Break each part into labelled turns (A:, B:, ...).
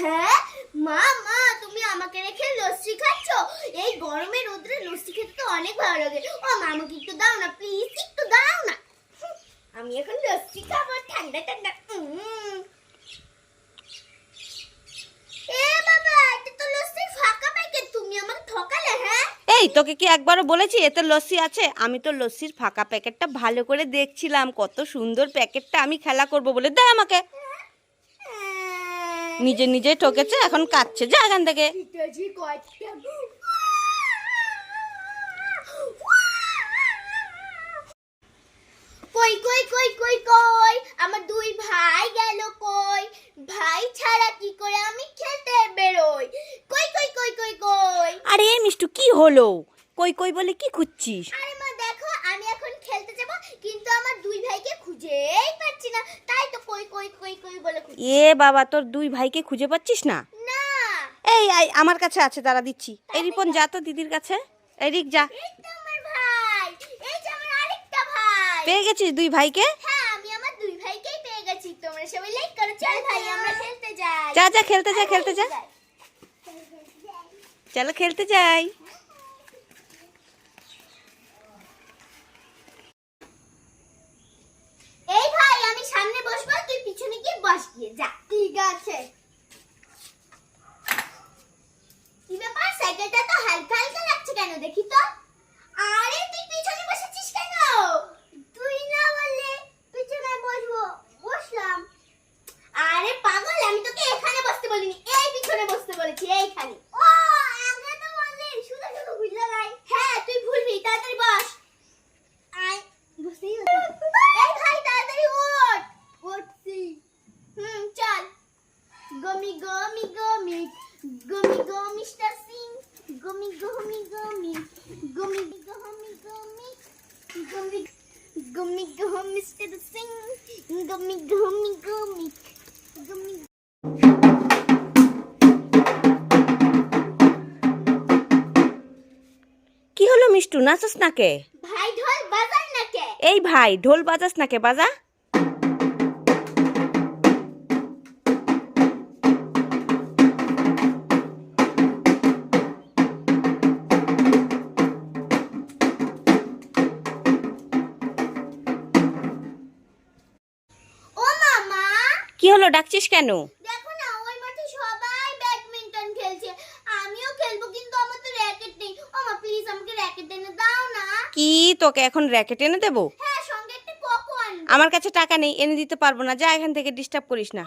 A: হ্যাঁ? মা মা তুমি আমাকে রেখে লস্যি খাচ্ছ? এই গরমে রোদ্রে লস্যি খেতে তো অনেক ভালো লাগে। ও মা আমাকে একটু দাও না প্লিজ একটু দাও না। আমি এখন লস্যি খাব ঠান্ডা ঠান্ডা। হ্যাঁ?
B: এই তোকে কি একবারও বলেছি এতে লস্যি আছে? আমি তো লস্যির ফাঁকা প্যাকেটটা ভালো করে দেখছিলাম কত সুন্দর প্যাকেটটা আমি খেলা করব বলে। দে আমাকে। নিজে নিজে ঠকেছে এখন কাচ্ছে যা এখান থেকে।
A: কই কই কই কই কই? আমার দুই ভাই গেল কই? ভাই ছাড়া কি করে আমি খেলতে বেরোই? কই কই কই কই কই?
B: আরে মিষ্টু কি হলো? কই কই বলে কি খুঁজছিস?
A: আরে মা দেখো আমি এখন খেলতে যাব কিন্তু আমার দুই ভাইকে খুঁজেই পাচ্ছি না। তাই তো কই কই কই কই বলে
B: এ বাবা তোর দুই ভাইকে খুঁজে পাচ্ছিস না?
A: না।
B: এই আই আমার কাছে আছে তারা দিচ্ছি। এই রিপন যা। তো দিদির কাছে। এই রিক যা। পেয়ে গেছিস দুই ভাইকে?
A: হ্যাঁ আমি আমার দুই ভাইকেই পেয়ে গেছি। তোমরা সবাই লাইক করো। চল ভাই আমরা খেলতে যাই।
B: যা যা খেলতে যা খেলতে যা। চলো খেলতে যাই
A: এই ভাই আমি সামনে বসবো তুই পিছনে গিয়ে বস যা। ঠিক আছে। তো হালকা হালকা লাগছে কেন? দেখি তো। আরে Gummy, gummy, gummy. Gummy, gummy, stasing. Gummy, gummy, gummy. Gummy, gummy, gummy. Gummy, gummy, gummy, stasing. Gummy, gummy, gummy. Gummy.
B: কি হলো মিষ্টু নাচস নাকে
A: ভাই ঢোল বাজাস নাকে
B: এই ভাই ঢোল বাজাস নাকে বাজা হলো? ডাকছিস কেন?
A: দেখো না ওই মাঠে সবাই ব্যাডমিন্টন খেলছে। আমিও খেলব কিন্তু আমার তো র্যাকেট নেই। ও মা প্লিজ আমাকে র্যাকেট এনে দাও না।
B: কি? তোকে এখন র্যাকেট এনে দেবো?
A: হ্যাঁ সঙ্গে একটা কোকো আনব।
B: আমার কাছে টাকা নেই এনে দিতে পারব না। যা এখান থেকে ডিস্টার্ব করিস না।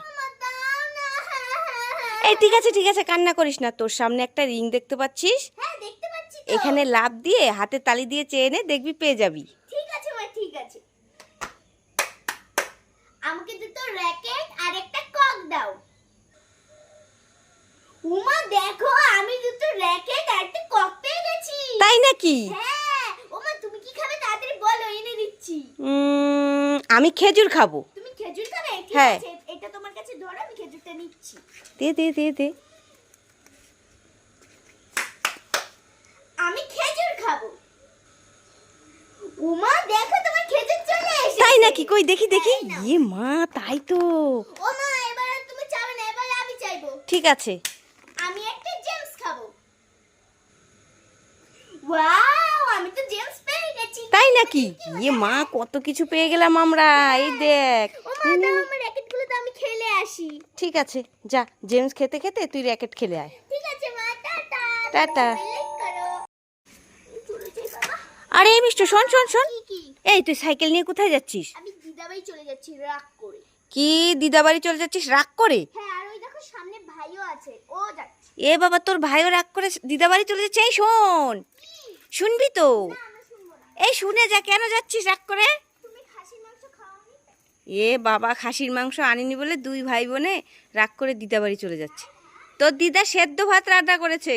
B: এই ঠিক আছে ঠিক আছে কান্না করিস না। তোর সামনে একটা রিং দেখতে পাচ্ছিস?
A: হ্যাঁ দেখতে পাচ্ছি
B: এখানে লাভ দিয়ে হাতে তালি দিয়ে চেয়ে নে দেখবি পেয়ে যাবি।
A: ঠিক আছে মা ঠিক আছে। আমাকে দুটো র্যাকেট আর একটা কক দাও। উমা দেখো আমি দুটো র্যাকেট আর একটা কক পেয়ে গেছি।
B: তাই নাকি?
A: হ্যাঁ ওমা তুমি কি খাবে তাড়াতাড়ি বলো এনে দিচ্ছি।
B: উম, আমি খেজুর খাব।
A: তুমি খেজুর খাবে?
B: হ্যাঁ।
A: এটা তোমার কাছে ধরো আমি খেজুরটা নিচ্ছি।
B: দে দে দে দে।
A: আমি খেজুর খাব উমা দেখো তোমার খেজুর চলে এসেছে
B: তাই নাকি কই? দেখি দেখি। ইয়ে মা তাই তো।
A: ও মা এবার তুমি চাবে না এবার আমি চাইব।
B: ঠিক আছে।
A: আমি একটা জেমস খাব। ওয়াও আমি তো জেমস পেয়ে গেছি।
B: তাই নাকি? ইয়ে মা কত কিছু পেয়ে গেলাম আমরা এই দেখ।
A: ও মা দাও আমার র্যাকেটগুলো তো আমি খেলে আসি।
B: ঠিক আছে যা জেমস খেতে খেতে তুই র্যাকেট খেলে আয়।
A: ঠিক আছে মা টাটা।
B: টাটা। আরে মিষ্টু শোন শোন শোন। এই তুই সাইকেল নিয়ে কোথায় যাচ্ছিস?
A: আমি দিদাবাই চলে যাচ্ছি রাগ করে।
B: কি দিদাবাড়ি চলে যাচ্ছিস রাগ করে?
A: হ্যাঁ আর ওই দেখো সামনে ভাইও আছে ও যাচ্ছে।
B: এ বাবা তোর ভাইও রাগ করে দিদাবাড়ি চলে যাচ্ছে এই শোন। শুনবি তো? এই শুনে যা কেন যাচ্ছিস রাগ করে? এ বাবা খাসির মাংস আনিনি বলে দুই ভাই বোনে রাগ করে দিদাবাড়ি চলে যাচ্ছে। তোর দিদা সেদ্ধ ভাত রান্না করেছে।